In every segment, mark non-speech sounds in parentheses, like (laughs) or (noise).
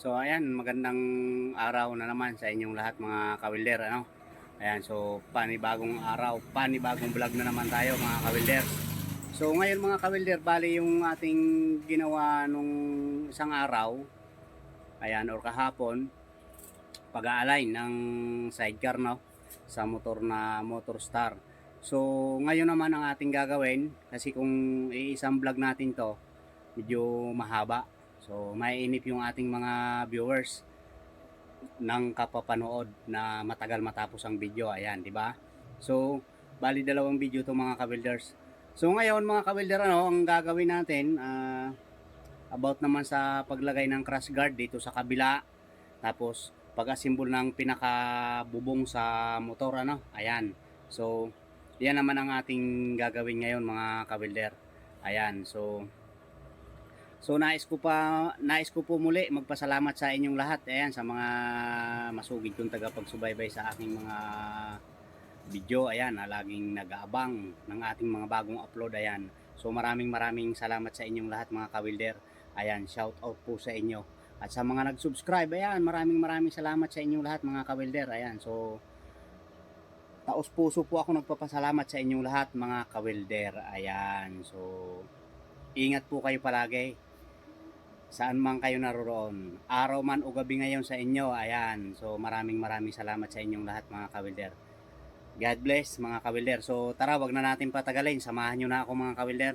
So ayan, magandang araw na naman sa inyong lahat mga kawilder ano. Ayan, so panibagong araw, panibagong vlog na naman tayo mga kawilder. So ngayon mga kawilder, bali yung ating ginawa nung isang araw, ayan, or kahapon, pag-align ng sidecar no, sa motor na Motor Star. So ngayon naman ang ating gagawin, kasi kung iisang vlog natin to, medyo mahaba. So, mainip yung ating mga viewers ng kapapanood na matagal matapos ang video. Ayan, di ba? So, bali dalawang video to mga ka-builders. So, ngayon mga ka-builder, ano, ang gagawin natin, ah, about naman sa paglagay ng crash guard dito sa kabila. Tapos, pag-assemble ng pinakabubong sa motor, ano. Ayan. So, yan naman ang ating gagawin ngayon mga ka-builder. Ayan, so So nais ko pa nais ko po muli magpasalamat sa inyong lahat ayan sa mga masugid kong tagapagsubaybay sa aking mga video ayan na laging nag-aabang ng ating mga bagong upload ayan. So maraming maraming salamat sa inyong lahat mga kawilder. Ayan, shout out po sa inyo. At sa mga nag-subscribe, ayan, maraming maraming salamat sa inyong lahat mga kawilder. Ayan, so taos puso po ako nagpapasalamat sa inyong lahat mga kawilder. Ayan, so ingat po kayo palagi saan man kayo naroroon. Araw man o gabi ngayon sa inyo. Ayan. So maraming maraming salamat sa inyong lahat mga kawilder. God bless mga kawilder. So tara wag na natin patagalin. Samahan nyo na ako mga kawilder.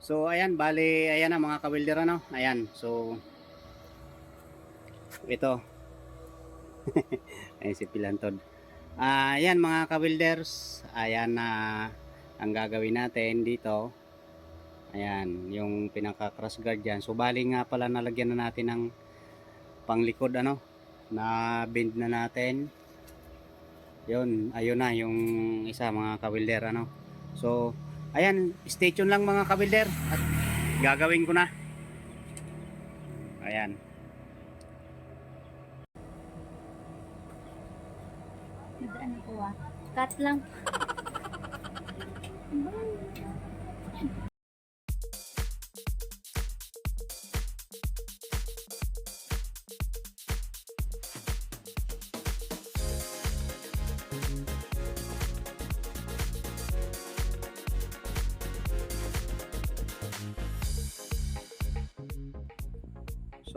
So ayan, bali ayan na mga kawilder ano. Ayan. So ito. (laughs) Ayan si Pilantod. Ah, ayan mga ka-builders, ayan na ang gagawin natin dito. Ayan, yung pinaka cross guard dyan. So bali nga pala nalagyan na natin ng panglikod ano, na bend na natin. Yun, ayun na yung isa mga ka-builder ano. So, ayan, stay tuned lang mga ka-builder at gagawin ko na. Ayan. Ano po ah? Cut lang.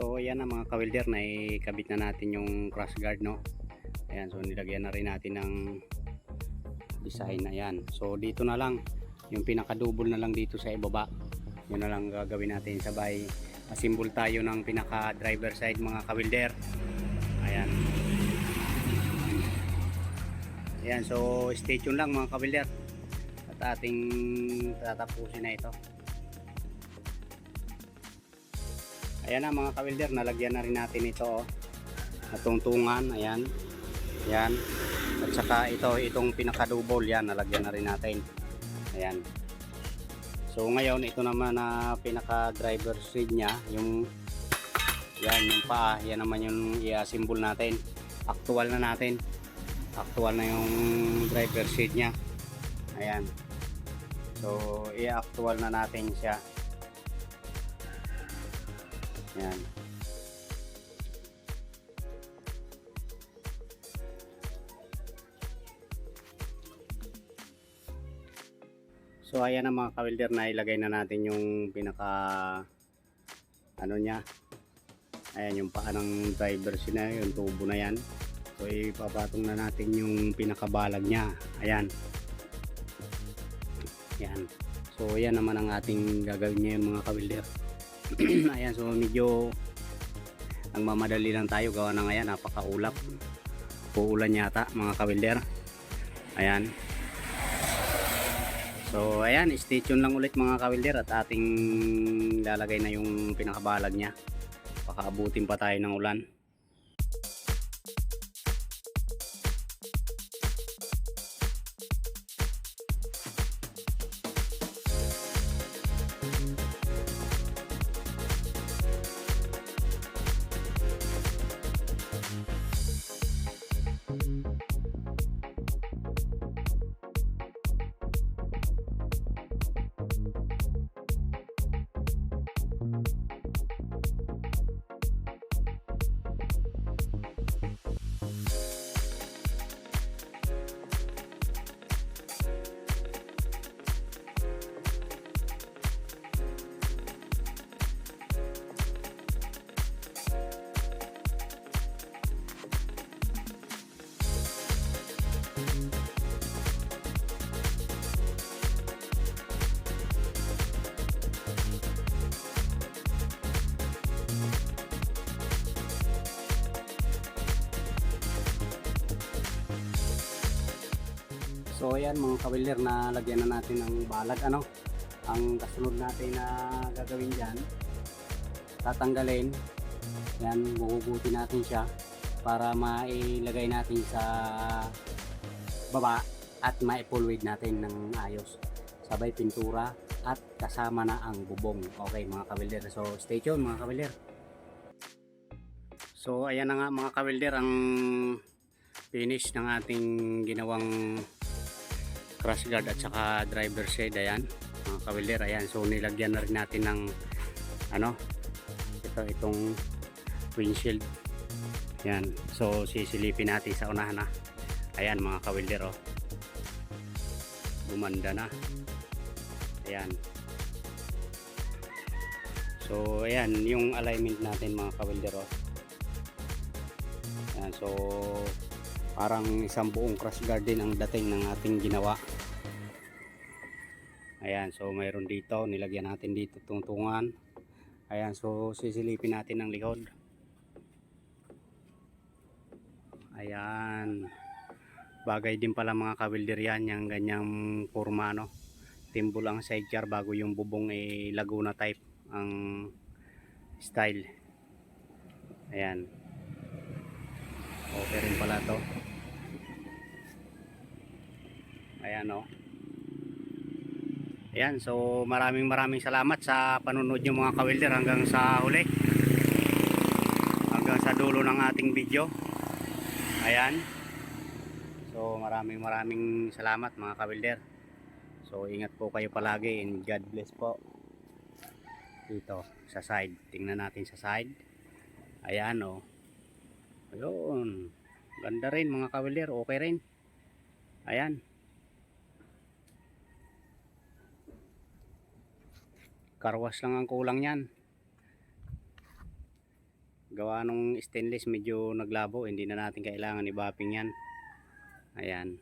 So ayan na mga kawilder na ikabit na natin yung cross guard no. Ayan so nilagyan na rin natin ng design na yan. So dito na lang yung pinaka double na lang dito sa ibaba. Yun na lang gagawin natin sabay assemble tayo ng pinaka driver side mga kawilder. Ayan. Ayan so stay tuned lang mga kawilder. At ating tatapusin na ito. Ayan na mga kawilder, nalagyan na rin natin ito oh. Natungtungan, ayan. Ayan. At saka ito, itong pinaka-double yan, nalagyan na rin natin. Ayan. So ngayon, ito naman na pinaka-driver seat niya, yung yan, yung paa, yan naman yung i-assemble natin. Actual na natin. Actual na yung driver seat niya. Ayan. So, i-actual na natin siya. Yan. So ayan ang mga kawilder na ilagay na natin yung pinaka ano niya. Ayan yung paa ng driver sina yung tubo na yan. So ipapatong na natin yung pinakabalag niya. Ayan. Yan. So yan naman ang ating gagawin ngayon mga kawilder. (clears throat) ayan so medyo ang mamadali lang tayo gawa na ngayon napakaulap uulan yata mga kawilder ayan so ayan stay tuned lang ulit mga kawilder at ating lalagay na yung pinakabalag nya pakaabutin pa tayo ng ulan So ayan mga kawilder na lagyan na natin ng balag ano. Ang kasunod natin na gagawin dyan, tatanggalin. Yan, buhugutin natin siya para mailagay natin sa baba at maipulwid natin ng ayos. Sabay pintura at kasama na ang bubong. Okay mga kawilder. So stay tuned mga kawilder. So ayan na nga mga kawilder ang finish ng ating ginawang crash guard at saka driver side ayan mga kawilder ayan so nilagyan na rin natin ng ano ito itong windshield. Yan so sisilipin natin sa unahan na ayan mga kawilder oh. Gumanda na. Ayan. So ayan yung alignment natin mga kawilder oh. Ayan so parang isang buong crash garden ang dating ng ating ginawa ayan so mayroon dito nilagyan natin dito tungtungan. Ayan so sisilipin natin ng likod ayan. Bagay din pala mga kawilder yan yung ganyang forma no? Timbol ang sidecar bago yung bubong ay Laguna type ang style. Ayan. Okay rin pala to. Ayan o ayan so maraming maraming salamat sa panunod nyo mga kawilder hanggang sa huli. Hanggang sa dulo ng ating video. Ayan. So maraming maraming salamat mga kawilder so ingat po kayo palagi and God bless po. Dito sa side. Tingnan natin sa side. Ayan o ayun. Ganda rin mga kawilder okay rin. Ayan karwas lang ang kulang yan gawa nung stainless medyo naglabo hindi na natin kailangan i-bapping yan. Ayan.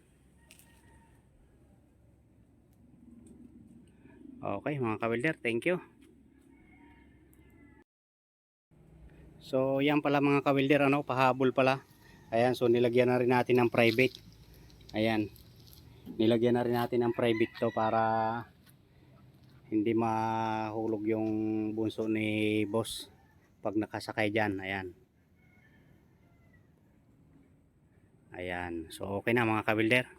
Okay mga kawilder thank you. So yan pala mga kawilder ano pahabol pala. Ayan so nilagyan na rin natin ng private. Ayan. Nilagyan na rin natin ng private to para hindi mahulog yung bunso ni boss pag nakasakay dyan. Ayan. Ayan. So okay na mga kabilder